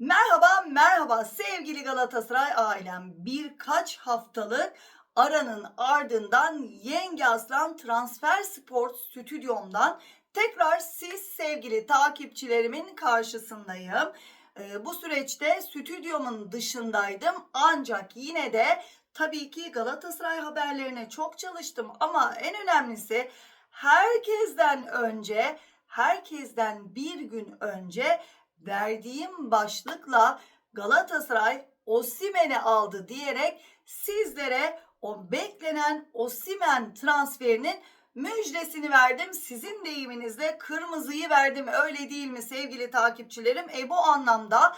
Merhaba, merhaba sevgili Galatasaray ailem. Birkaç haftalık aranın ardından Yenge Aslan Transfer Sport stüdyomdan tekrar siz sevgili takipçilerimin karşısındayım. Ee, bu süreçte stüdyomun dışındaydım ancak yine de tabii ki Galatasaray haberlerine çok çalıştım ama en önemlisi herkesten önce, herkesten bir gün önce verdiğim başlıkla Galatasaray Osimen'i aldı diyerek sizlere o beklenen Osimen transferinin müjdesini verdim. Sizin deyiminizle kırmızıyı verdim. Öyle değil mi sevgili takipçilerim? E bu anlamda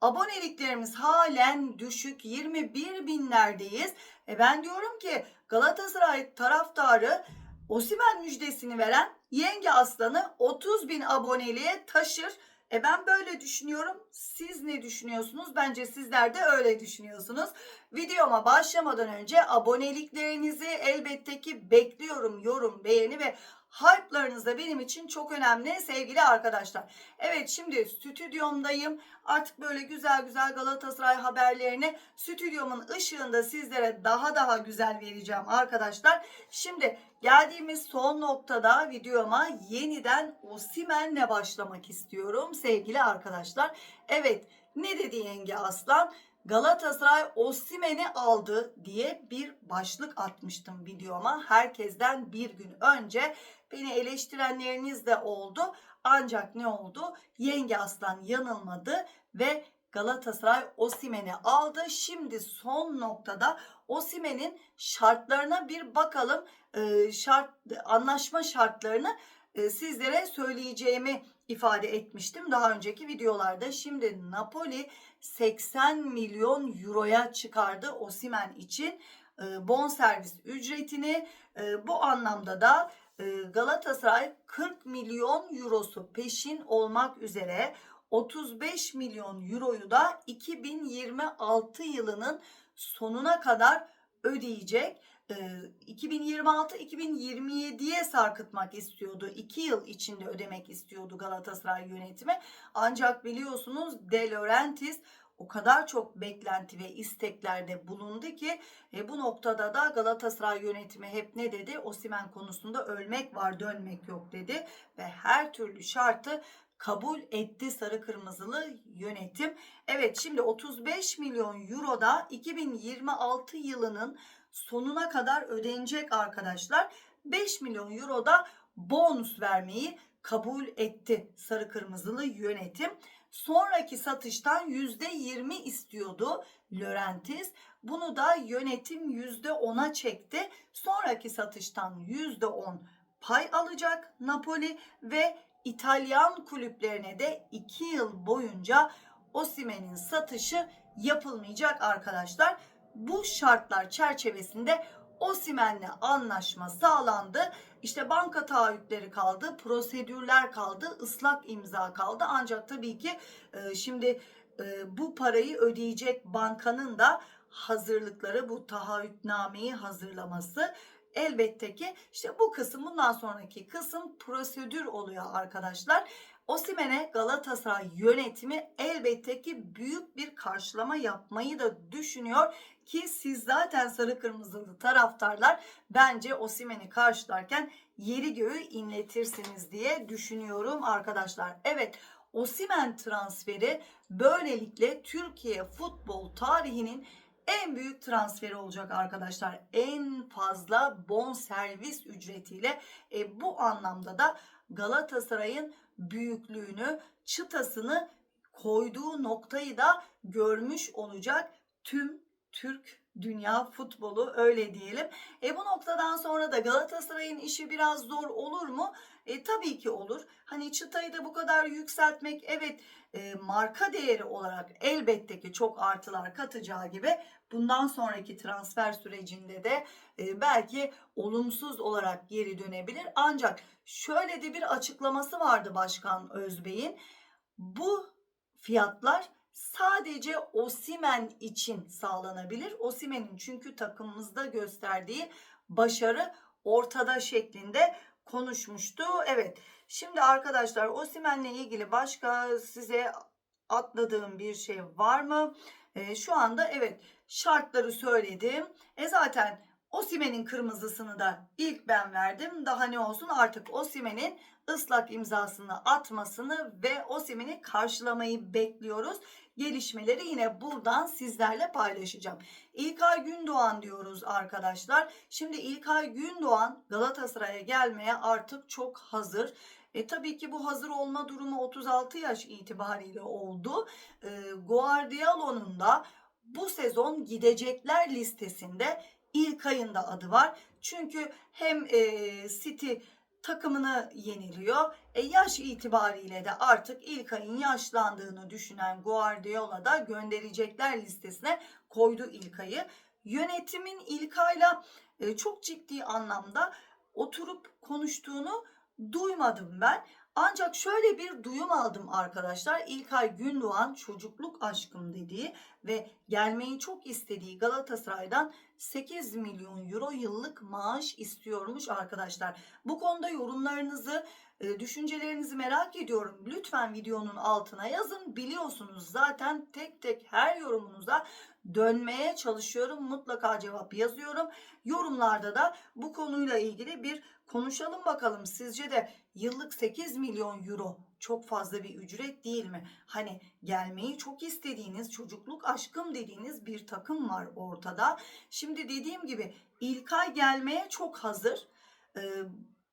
aboneliklerimiz halen düşük 21 binlerdeyiz. E ben diyorum ki Galatasaray taraftarı Osimen müjdesini veren Yenge Aslan'ı 30 bin aboneliğe taşır. E ben böyle düşünüyorum. Siz ne düşünüyorsunuz? Bence sizler de öyle düşünüyorsunuz. Videoma başlamadan önce aboneliklerinizi elbette ki bekliyorum. Yorum, beğeni ve hype'larınız da benim için çok önemli sevgili arkadaşlar. Evet şimdi stüdyomdayım. Artık böyle güzel güzel Galatasaray haberlerini stüdyomun ışığında sizlere daha daha güzel vereceğim arkadaşlar. Şimdi geldiğimiz son noktada videoma yeniden Osimen'le başlamak istiyorum sevgili arkadaşlar. Evet ne dedi yenge aslan? Galatasaray Osimen'i aldı diye bir başlık atmıştım videoma. Herkesten bir gün önce beni eleştirenleriniz de oldu. Ancak ne oldu? Yenge Aslan yanılmadı ve Galatasaray Osimen'i aldı. Şimdi son noktada Osimen'in şartlarına bir bakalım. Ee, şart anlaşma şartlarını e, sizlere söyleyeceğimi ifade etmiştim daha önceki videolarda. Şimdi Napoli 80 milyon euroya çıkardı Osimen için e, bonservis ücretini. E, bu anlamda da e, Galatasaray 40 milyon eurosu peşin olmak üzere 35 milyon euroyu da 2026 yılının sonuna kadar ödeyecek. 2026-2027'ye sarkıtmak istiyordu. 2 yıl içinde ödemek istiyordu Galatasaray yönetimi. Ancak biliyorsunuz De Laurentiis o kadar çok beklenti ve isteklerde bulundu ki e, bu noktada da Galatasaray yönetimi hep ne dedi? Osimen konusunda ölmek var dönmek yok dedi ve her türlü şartı kabul etti sarı kırmızılı yönetim. Evet şimdi 35 milyon euro da 2026 yılının sonuna kadar ödenecek arkadaşlar. 5 milyon euro da bonus vermeyi kabul etti sarı kırmızılı yönetim. Sonraki satıştan %20 istiyordu Lörentis. Bunu da yönetim %10'a çekti. Sonraki satıştan %10 pay alacak Napoli ve İtalyan kulüplerine de 2 yıl boyunca Osimen'in satışı yapılmayacak arkadaşlar. Bu şartlar çerçevesinde Osimen'le anlaşma sağlandı. İşte banka taahhütleri kaldı, prosedürler kaldı, ıslak imza kaldı. Ancak tabii ki e, şimdi e, bu parayı ödeyecek bankanın da hazırlıkları, bu taahhütnameyi hazırlaması elbette ki işte bu kısım bundan sonraki kısım prosedür oluyor arkadaşlar. Osimen'e Galatasaray yönetimi elbette ki büyük bir karşılama yapmayı da düşünüyor ki siz zaten sarı kırmızılı taraftarlar bence Osimen'i karşılarken yeri göğü inletirsiniz diye düşünüyorum arkadaşlar. Evet Osimen transferi böylelikle Türkiye futbol tarihinin en büyük transferi olacak arkadaşlar. En fazla bon servis ücretiyle e, bu anlamda da Galatasaray'ın büyüklüğünü, çıtasını koyduğu noktayı da görmüş olacak tüm Türk dünya futbolu öyle diyelim. E bu noktadan sonra da Galatasaray'ın işi biraz zor olur mu? E tabii ki olur. Hani çıtayı da bu kadar yükseltmek evet e, marka değeri olarak elbette ki çok artılar katacağı gibi bundan sonraki transfer sürecinde de e, belki olumsuz olarak geri dönebilir. Ancak şöyle de bir açıklaması vardı Başkan Özbey'in. Bu fiyatlar sadece Osimen için sağlanabilir. Osimen'in çünkü takımımızda gösterdiği başarı ortada şeklinde konuşmuştu. Evet. Şimdi arkadaşlar Osimen'le ilgili başka size atladığım bir şey var mı? Ee, şu anda evet şartları söyledim. E zaten Osimen'in kırmızısını da ilk ben verdim. Daha ne olsun artık Osimen'in ıslak imzasını atmasını ve Osimen'i karşılamayı bekliyoruz. Gelişmeleri yine buradan sizlerle paylaşacağım. İlkay Gündoğan diyoruz arkadaşlar. Şimdi İlkay Gündoğan Galatasaray'a gelmeye artık çok hazır. E tabii ki bu hazır olma durumu 36 yaş itibariyle oldu. E, Guardiola'nın da bu sezon gidecekler listesinde İlkay'ın da adı var. Çünkü hem e, City takımını yeniliyor. E, yaş itibariyle de artık İlkay'ın yaşlandığını düşünen Guardiola da gönderecekler listesine koydu İlkay'ı. Yönetimin İlkay'la e, çok ciddi anlamda oturup konuştuğunu duymadım ben. Ancak şöyle bir duyum aldım arkadaşlar. İlkay Gündoğan çocukluk aşkım dediği ve gelmeyi çok istediği Galatasaray'dan 8 milyon euro yıllık maaş istiyormuş arkadaşlar. Bu konuda yorumlarınızı, e, düşüncelerinizi merak ediyorum. Lütfen videonun altına yazın. Biliyorsunuz zaten tek tek her yorumunuza dönmeye çalışıyorum. Mutlaka cevap yazıyorum. Yorumlarda da bu konuyla ilgili bir konuşalım bakalım. Sizce de yıllık 8 milyon euro çok fazla bir ücret değil mi? Hani gelmeyi çok istediğiniz, çocukluk aşkım dediğiniz bir takım var ortada. Şimdi dediğim gibi İlkay gelmeye çok hazır.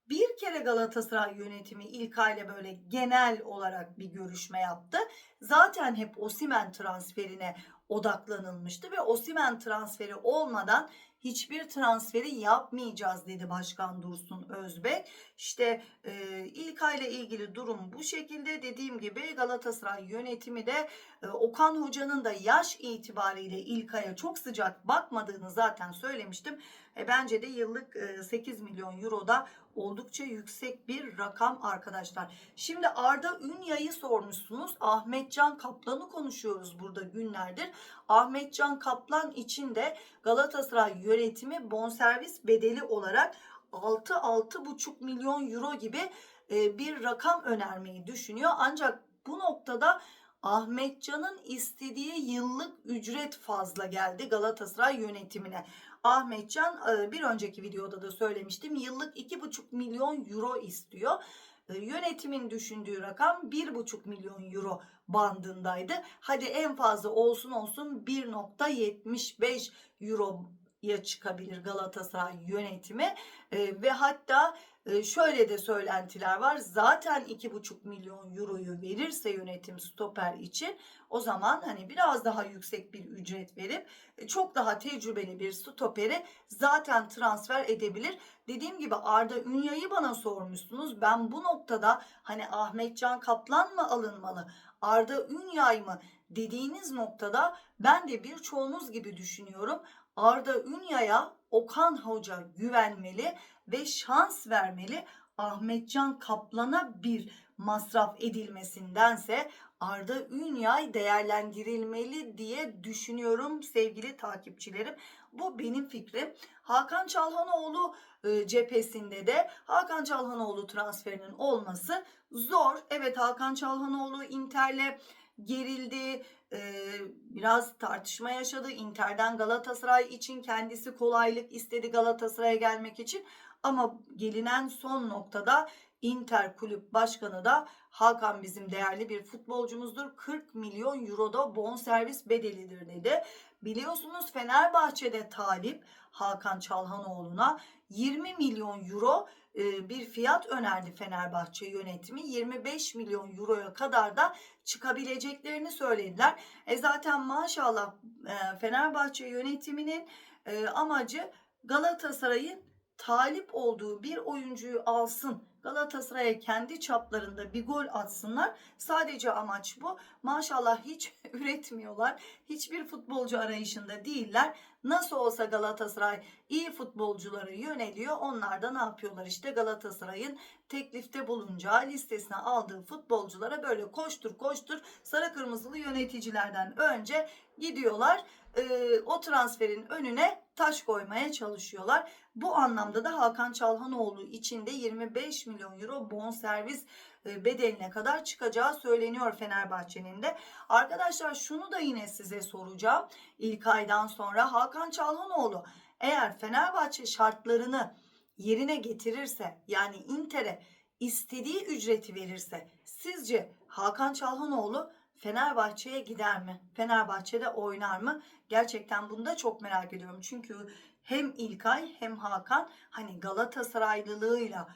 Bir kere Galatasaray yönetimi İlkay ile böyle genel olarak bir görüşme yaptı. Zaten hep Osimen transferine odaklanılmıştı ve Osimen transferi olmadan hiçbir transferi yapmayacağız dedi Başkan Dursun Özbek. İşte e, İlkay ile ilgili durum bu şekilde. Dediğim gibi Galatasaray yönetimi de e, Okan Hoca'nın da yaş itibariyle İlkay'a çok sıcak bakmadığını zaten söylemiştim. E, bence de yıllık e, 8 milyon euro da oldukça yüksek bir rakam arkadaşlar. Şimdi Arda Ünya'yı sormuşsunuz. Ahmetcan Kaplan'ı konuşuyoruz burada günlerdir. Ahmetcan Kaplan için de Galatasaray yönetimi bonservis bedeli olarak 6-6,5 milyon euro gibi e, bir rakam önermeyi düşünüyor. Ancak bu noktada Ahmetcan'ın istediği yıllık ücret fazla geldi Galatasaray yönetimine. Ahmetcan e, bir önceki videoda da söylemiştim yıllık 2,5 milyon euro istiyor. E, Yönetimin düşündüğü rakam 1,5 milyon euro bandındaydı. Hadi en fazla olsun olsun 1.75 euro ya çıkabilir Galatasaray yönetimi E, ve hatta şöyle de söylentiler var. Zaten 2,5 milyon euroyu verirse yönetim stoper için o zaman hani biraz daha yüksek bir ücret verip e, çok daha tecrübeli bir stoperi zaten transfer edebilir. Dediğim gibi Arda Ünya'yı bana sormuşsunuz. Ben bu noktada hani Ahmetcan Kaplan mı alınmalı? Arda Ünyay mı? Dediğiniz noktada ben de birçoğunuz gibi düşünüyorum. Arda Ünya'ya Okan Hoca güvenmeli ve şans vermeli. Ahmetcan Kaplan'a bir masraf edilmesindense Arda Ünyay değerlendirilmeli diye düşünüyorum sevgili takipçilerim. Bu benim fikrim. Hakan Çalhanoğlu e, cephesinde de Hakan Çalhanoğlu transferinin olması zor. Evet Hakan Çalhanoğlu Inter'le gerildi. Ee, biraz tartışma yaşadı. Inter'den Galatasaray için kendisi kolaylık istedi Galatasaray'a gelmek için. Ama gelinen son noktada Inter kulüp başkanı da Hakan bizim değerli bir futbolcumuzdur. 40 milyon euro da bonservis bedelidir dedi. Biliyorsunuz Fenerbahçe'de talip Hakan Çalhanoğlu'na 20 milyon euro e, bir fiyat önerdi Fenerbahçe yönetimi. 25 milyon euroya kadar da çıkabileceklerini söylediler. E zaten maşallah e, Fenerbahçe yönetiminin e, amacı Galatasaray'ın talip olduğu bir oyuncuyu alsın. Galatasaray'a kendi çaplarında bir gol atsınlar. Sadece amaç bu. Maşallah hiç üretmiyorlar. Hiçbir futbolcu arayışında değiller. Nasıl olsa Galatasaray iyi futbolculara yöneliyor. Onlar da ne yapıyorlar işte Galatasaray'ın teklifte bulunacağı listesine aldığı futbolculara böyle koştur koştur sarı kırmızılı yöneticilerden önce gidiyorlar. Ee, o transferin önüne taş koymaya çalışıyorlar. Bu anlamda da Hakan Çalhanoğlu için de 25 milyon euro bonservis e, bedeline kadar çıkacağı söyleniyor Fenerbahçe'nin de. Arkadaşlar şunu da yine size soracağım. İlk aydan sonra Hakan Çalhanoğlu eğer Fenerbahçe şartlarını yerine getirirse yani Inter'e istediği ücreti verirse sizce Hakan Çalhanoğlu Fenerbahçe'ye gider mi? Fenerbahçe'de oynar mı? Gerçekten bunu da çok merak ediyorum. Çünkü hem İlkay hem Hakan hani Galatasaraylılığıyla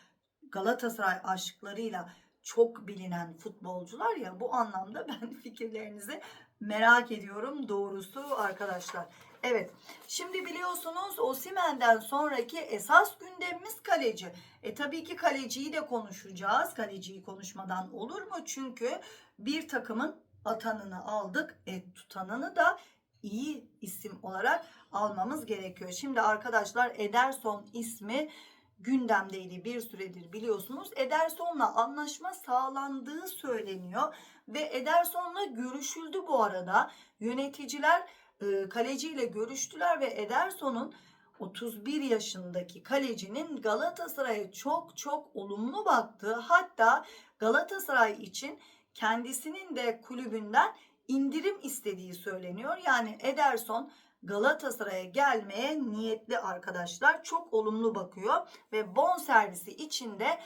Galatasaray aşklarıyla çok bilinen futbolcular ya bu anlamda ben fikirlerinizi merak ediyorum doğrusu arkadaşlar. Evet şimdi biliyorsunuz Osimen'den sonraki esas gündemimiz kaleci. E tabii ki kaleciyi de konuşacağız. Kaleciyi konuşmadan olur mu? Çünkü bir takımın atanını aldık. E tutanını da iyi isim olarak almamız gerekiyor. Şimdi arkadaşlar Ederson ismi gündemdeydi bir süredir biliyorsunuz. Ederson'la anlaşma sağlandığı söyleniyor ve Ederson'la görüşüldü bu arada. Yöneticiler e, kaleciyle görüştüler ve Ederson'un 31 yaşındaki kalecinin Galatasaray'a çok çok olumlu baktığı hatta Galatasaray için kendisinin de kulübünden indirim istediği söyleniyor. Yani Ederson Galatasaray'a gelmeye niyetli arkadaşlar. Çok olumlu bakıyor ve bon servisi içinde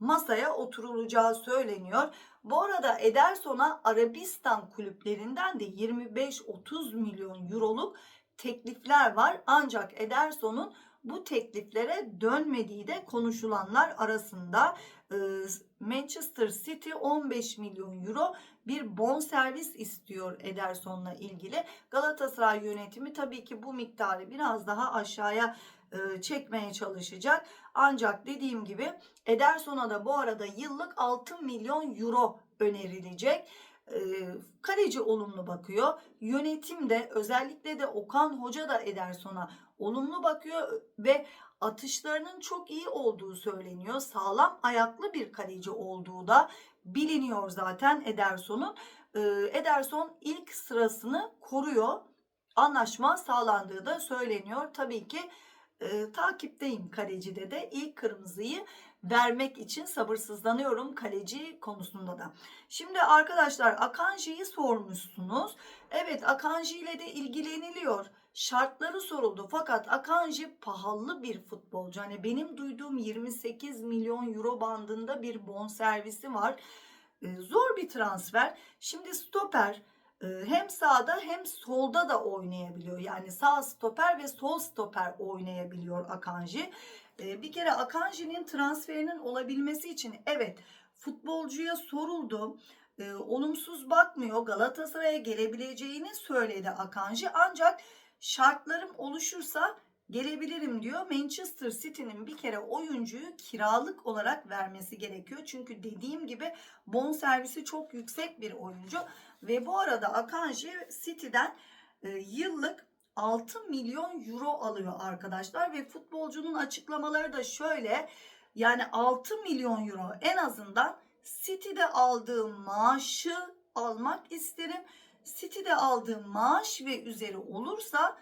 masaya oturulacağı söyleniyor. Bu arada Ederson'a Arabistan kulüplerinden de 25-30 milyon euroluk teklifler var. Ancak Ederson'un bu tekliflere dönmediği de konuşulanlar arasında Manchester City 15 milyon euro bir bon servis istiyor Ederson'la ilgili. Galatasaray yönetimi tabii ki bu miktarı biraz daha aşağıya çekmeye çalışacak. Ancak dediğim gibi Ederson'a da bu arada yıllık 6 milyon euro önerilecek. Kaleci olumlu bakıyor. Yönetim de özellikle de Okan Hoca da Ederson'a olumlu bakıyor ve atışlarının çok iyi olduğu söyleniyor. Sağlam ayaklı bir kaleci olduğu da biliniyor zaten Ederson'un. Ederson ilk sırasını koruyor. Anlaşma sağlandığı da söyleniyor. Tabii ki e, takipteyim kalecide de ilk kırmızıyı vermek için sabırsızlanıyorum kaleci konusunda da. Şimdi arkadaşlar Akanji'yi sormuşsunuz. Evet Akanji ile de ilgileniliyor. Şartları soruldu fakat Akanji pahalı bir futbolcu. Hani benim duyduğum 28 milyon euro bandında bir bonservisi var. Ee, zor bir transfer. Şimdi stoper e, hem sağda hem solda da oynayabiliyor. Yani sağ stoper ve sol stoper oynayabiliyor Akanji. Ee, bir kere Akanji'nin transferinin olabilmesi için evet futbolcuya soruldu. Ee, olumsuz bakmıyor. Galatasaray'a gelebileceğini söyledi Akanji. Ancak şartlarım oluşursa gelebilirim diyor. Manchester City'nin bir kere oyuncuyu kiralık olarak vermesi gerekiyor. Çünkü dediğim gibi bon servisi çok yüksek bir oyuncu. Ve bu arada Akanji City'den e, yıllık 6 milyon euro alıyor arkadaşlar. Ve futbolcunun açıklamaları da şöyle. Yani 6 milyon euro en azından City'de aldığım maaşı almak isterim. City'de aldığım maaş ve üzeri olursa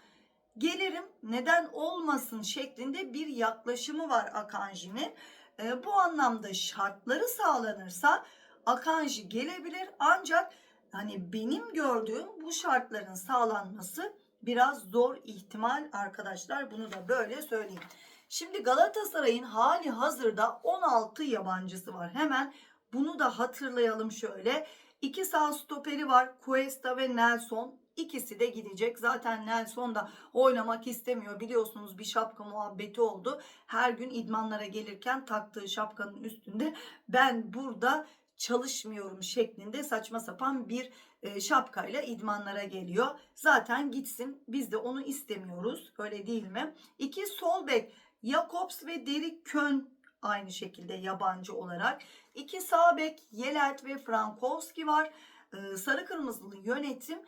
gelirim neden olmasın şeklinde bir yaklaşımı var Akanji'nin. E, bu anlamda şartları sağlanırsa Akanji gelebilir ancak hani benim gördüğüm bu şartların sağlanması biraz zor ihtimal arkadaşlar bunu da böyle söyleyeyim. Şimdi Galatasaray'ın hali hazırda 16 yabancısı var. Hemen bunu da hatırlayalım şöyle. İki sağ stoperi var. Cuesta ve Nelson. İkisi de gidecek. Zaten Nelson da oynamak istemiyor. Biliyorsunuz bir şapka muhabbeti oldu. Her gün idmanlara gelirken taktığı şapkanın üstünde ben burada çalışmıyorum şeklinde saçma sapan bir e, şapkayla idmanlara geliyor. Zaten gitsin. Biz de onu istemiyoruz. Öyle değil mi? İki sol bek Jakobs ve Derek Kön aynı şekilde yabancı olarak. İki sağ bek Yelert ve Frankowski var. Sarı kırmızılı yönetim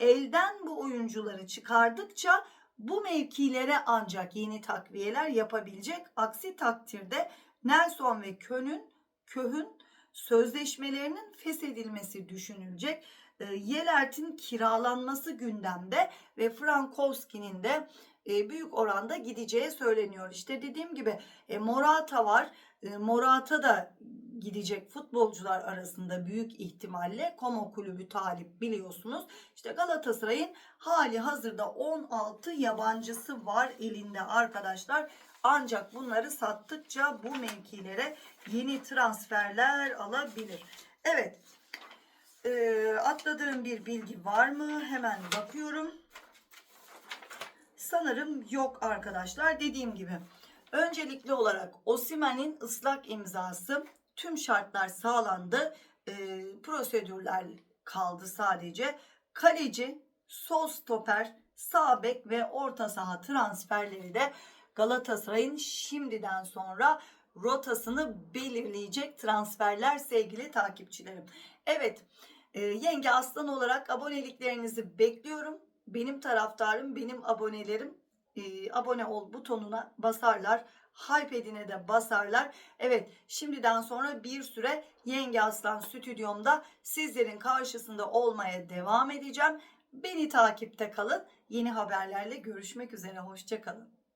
elden bu oyuncuları çıkardıkça bu mevkilere ancak yeni takviyeler yapabilecek. Aksi takdirde Nelson ve Kön'ün Köh'ün sözleşmelerinin feshedilmesi düşünülecek. e, Yelert'in kiralanması gündemde ve Frankowski'nin de e, büyük oranda gideceği söyleniyor. İşte dediğim gibi e, Morata var. E, Morata da gidecek futbolcular arasında büyük ihtimalle Como kulübü talip biliyorsunuz. İşte Galatasaray'ın hali hazırda 16 yabancısı var elinde arkadaşlar. Ancak bunları sattıkça bu mevkilere yeni transferler alabilir. Evet. Ee, atladığım bir bilgi var mı? Hemen bakıyorum. Sanırım yok arkadaşlar. Dediğim gibi öncelikli olarak Osimen'in ıslak imzası tüm şartlar sağlandı. Ee, prosedürler kaldı sadece. Kaleci, sol stoper, sağ bek ve orta saha transferleri de Galatasaray'ın şimdiden sonra rotasını belirleyecek transferler sevgili takipçilerim. Evet, e, yenge aslan olarak aboneliklerinizi bekliyorum. Benim taraftarım, benim abonelerim e, abone ol butonuna basarlar. Hype'edine de basarlar. Evet şimdiden sonra bir süre Yenge Aslan stüdyomda sizlerin karşısında olmaya devam edeceğim. Beni takipte kalın. Yeni haberlerle görüşmek üzere. Hoşçakalın.